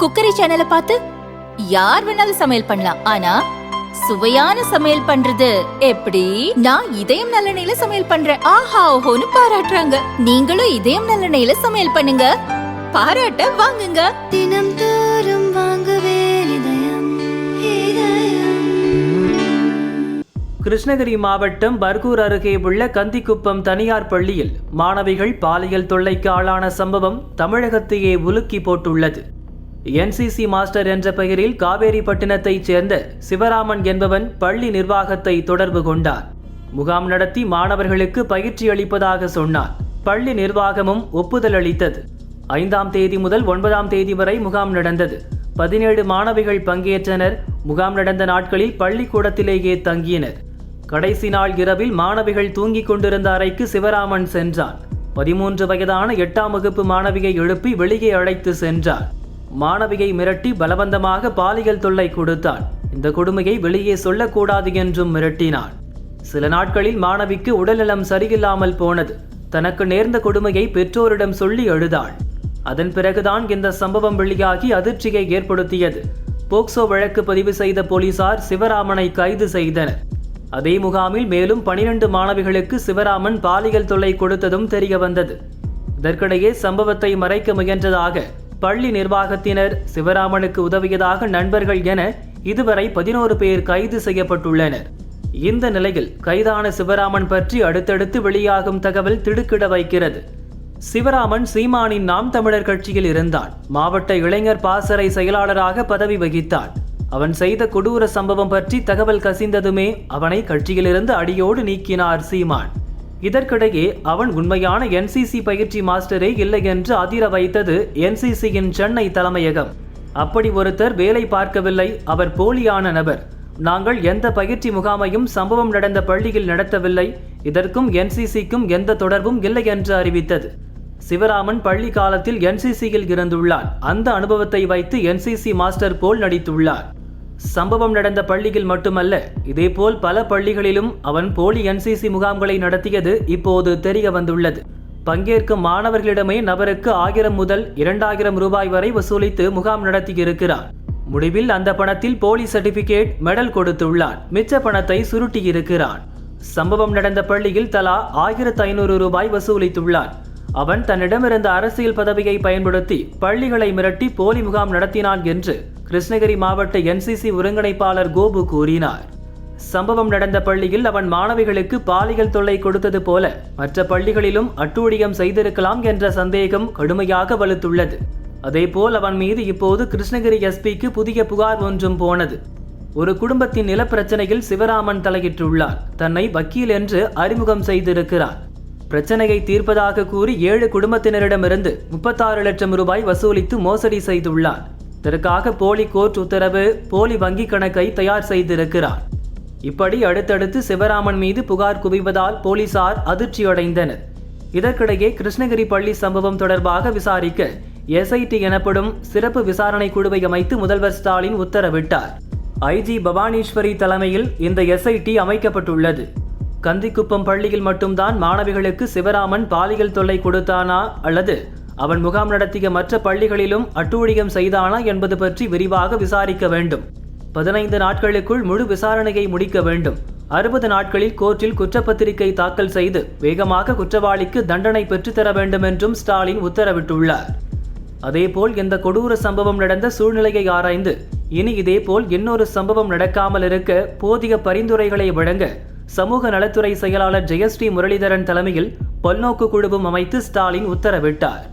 Cookery சேனலை பார்த்து யார் வேணாலும் சமையல் பண்ணலாம். ஆனா சுவையான சமையல் பண்றது எப்படி? நான் இதயம் நல்லெண்ணெயில சமையல் பண்றேன். ஆஹா ஓஹோன்னு பாராட்டுறாங்க. நீங்களும் இதயம் நல்லெண்ணெயில சமையல் பண்ணுங்க. பாராட்ட வாங்குங்க. தினம் தோறும் வாங்குவே கிருஷ்ணகிரி மாவட்டம் பர்கூர் அருகே உள்ள கந்திக்குப்பம் தனியார் பள்ளியில் மாணவிகள் பாலியல் தொல்லைக்கு ஆளான சம்பவம் தமிழகத்தையே உலுக்கி போட்டுள்ளது. என்சிசி மாஸ்டர் என்ற பெயரில் காவேரிப்பட்டினத்தைச் சேர்ந்த சிவராமன் என்பவன் பள்ளி நிர்வாகத்தை தொடர்பு கொண்டார். முகாம் நடத்தி மாணவர்களுக்கு பயிற்சி அளிப்பதாக சொன்னார். பள்ளி நிர்வாகமும் ஒப்புதல் அளித்தது. ஐந்தாம் தேதி முதல் ஒன்பதாம் தேதி வரை முகாம் நடந்தது. பதினேழு மாணவிகள் பங்கேற்றனர். முகாம் நடந்த நாட்களில் பள்ளிக்கூடத்திலேயே தங்கினர். கடைசி நாள் இரவில் மாணவிகள் தூங்கிக் கொண்டிருந்த அறைக்கு சிவராமன் சென்றான். பதிமூன்று வயதான எட்டாம் வகுப்பு மாணவியை எழுப்பி வெளியே அழைத்து சென்றார். மாணவியை மிரட்டி பலவந்தமாக பாலியல் தொல்லை கொடுத்தான். இந்த கொடுமையை வெளியே சொல்லக்கூடாது என்றும் மிரட்டினான். சில நாட்களில் மாணவிக்கு உடல்நலம் சரியில்லாமல் போனது. தனக்கு நேர்ந்த கொடுமையை பெற்றோரிடம் சொல்லி எழுதாள் அதன் பிறகுதான் இந்த சம்பவம் வெளியாகி அதிர்ச்சியை ஏற்படுத்தியது. போக்சோ வழக்கு பதிவு செய்த போலீசார் சிவராமனை கைது செய்தனர். அதே முகாமில் மேலும் பனிரெண்டு மாணவிகளுக்கு சிவராமன் பாலியல் தொல்லை கொடுத்ததும் தெரிய வந்தது இதற்கிடையே சம்பவத்தை மறைக்க முயன்றதாக பள்ளி நிர்வாகத்தினர் சிவராமனுக்கு உதவியதாக நண்பர்கள் என இதுவரை பதினோரு பேர் கைது செய்யப்பட்டுள்ளனர். இந்த நிலையில் கைதான சிவராமன் பற்றி அடுத்தடுத்து வெளியாகும் தகவல் திடுக்கிட வைக்கிறது. சிவராமன் சீமானின் நாம் தமிழர் கட்சியில் இருந்தான். மாவட்ட இளைஞர் பாசறை செயலாளராக பதவி வகித்தான். அவன் செய்த கொடூர சம்பவம் பற்றி தகவல் கசிந்ததுமே அவனை கட்சியிலிருந்து அடியோடு நீக்கினார் சீமான். இதற்கிடையே அவன் உண்மையான என்சிசி பயிற்சி மாஸ்டரே இல்லை என்று அதிர வைத்தது என்சிசியின் சென்னை தலைமையகம். அப்படி ஒருத்தர் வேலை பார்க்கவில்லை அவர் போலியான நபர். நாங்கள் எந்த பயிற்சி முகாமையும் சம்பவம் நடந்த பள்ளியில் நடத்தவில்லை இதற்கும் என்சிசிக்கும் எந்த தொடர்பும் இல்லை என்று அறிவித்தது. சிவராமன் பள்ளி காலத்தில் என்சிசியில் இருந்துள்ளார். அந்த அனுபவத்தை வைத்து என்சிசி மாஸ்டர் போல் நடித்துள்ளார். சம்பவம் நடந்த பள்ளியில் மட்டுமல்ல இதேபோல் பல பள்ளிகளிலும் அவன் போலி என்சிசி முகாம்களை நடத்தியது இப்போது தெரிய வந்துள்ளது. பங்கேற்கும் மாணவர்களிடமே நபருக்கு ஆயிரம் முதல் இரண்டாயிரம் ரூபாய் வரை வசூலித்து முகாம் நடத்தியிருக்கிறார். முடிவில் அந்த பணத்தில் போலி சர்டிபிகேட் மெடல் கொடுத்துள்ளான் மிச்ச பணத்தை சுருட்டியிருக்கிறான் சம்பவம் நடந்த பள்ளியில் தலா ஆயிரத்து ஐநூறு ரூபாய் வசூலித்துள்ளான் அவன் தன்னிடமிருந்த அரசியல் பதவியை பயன்படுத்தி பள்ளிகளை மிரட்டி போலி முகாம் நடத்தினான் என்று கிருஷ்ணகிரி மாவட்ட என்சிசி ஒருங்கிணைப்பாளர் கோபு கூறினார். சம்பவம் நடந்த பள்ளியில் அவன் மாணவிகளுக்கு பாலியல் தொல்லை கொடுத்தது போல மற்ற பள்ளிகளிலும் அட்டூழியம் செய்திருக்கலாம் என்ற சந்தேகம் கடுமையாக வலுத்துள்ளது. அதேபோல் அவன் மீது இப்போது கிருஷ்ணகிரி எஸ்பிக்கு புதிய புகார் ஒன்றும் போனது. ஒரு குடும்பத்தின் நிலப்பிரச்சனையில் சிவராமன் தலையிட்டுள்ளார். தன்னை வக்கீல் என்று அறிமுகம் செய்திருக்கிறார். பிரச்சனையை தீர்ப்பதாக கூறி ஏழு குடும்பத்தினரிடமிருந்து முப்பத்தாறு லட்சம் ரூபாய் வசூலித்து மோசடி செய்துள்ளார். இதற்காக போலி கோர்ட் உத்தரவு போலி வங்கி கணக்கை தயார் செய்திருக்கிறார். இப்படி அடுத்தடுத்து சிவராமன் மீது புகார் குவிவதால் போலீசார் அதிர்ச்சியடைந்தனர். இதற்கிடையே கிருஷ்ணகிரி பள்ளி சம்பவம் தொடர்பாக விசாரிக்க எஸ்ஐடி எனப்படும் சிறப்பு விசாரணை குழுவை அமைத்து முதல்வர் ஸ்டாலின் உத்தரவிட்டார். ஐஜி பவானீஸ்வரி தலைமையில் இந்த எஸ்ஐடி அமைக்கப்பட்டுள்ளது. கந்திக்குப்பம் பள்ளியில் மட்டும்தான் மாணவிகளுக்கு சிவராமன் பாலியல் தொல்லை கொடுத்தானா? அல்லது அவன் முகாம் நடத்திய மற்ற பள்ளிகளிலும் அட்டூழியம் செய்தானா என்பது பற்றி விரிவாக விசாரிக்க வேண்டும். பதினைந்து நாட்களுக்குள் முழு விசாரணையை முடிக்க வேண்டும். அறுபது நாட்களில் கோர்ட்டில் குற்றப்பத்திரிகை தாக்கல் செய்து வேகமாக குற்றவாளிக்கு தண்டனை பெற்றுத்தர வேண்டும் என்றும் ஸ்டாலின் உத்தரவிட்டுள்ளார். அதேபோல் இந்த கொடூர சம்பவம் நடந்த சூழ்நிலையை ஆராய்ந்து இனி இதேபோல் இன்னொரு சம்பவம் நடக்காமல் இருக்க போதிய பரிந்துரைகளை வழங்க சமூக நலத்துறை செயலாளர் ஜெயஸ்ரீ முரளிதரன் தலைமையில் பல்நோக்கு குழுவும் அமைத்து ஸ்டாலின் உத்தரவிட்டார்.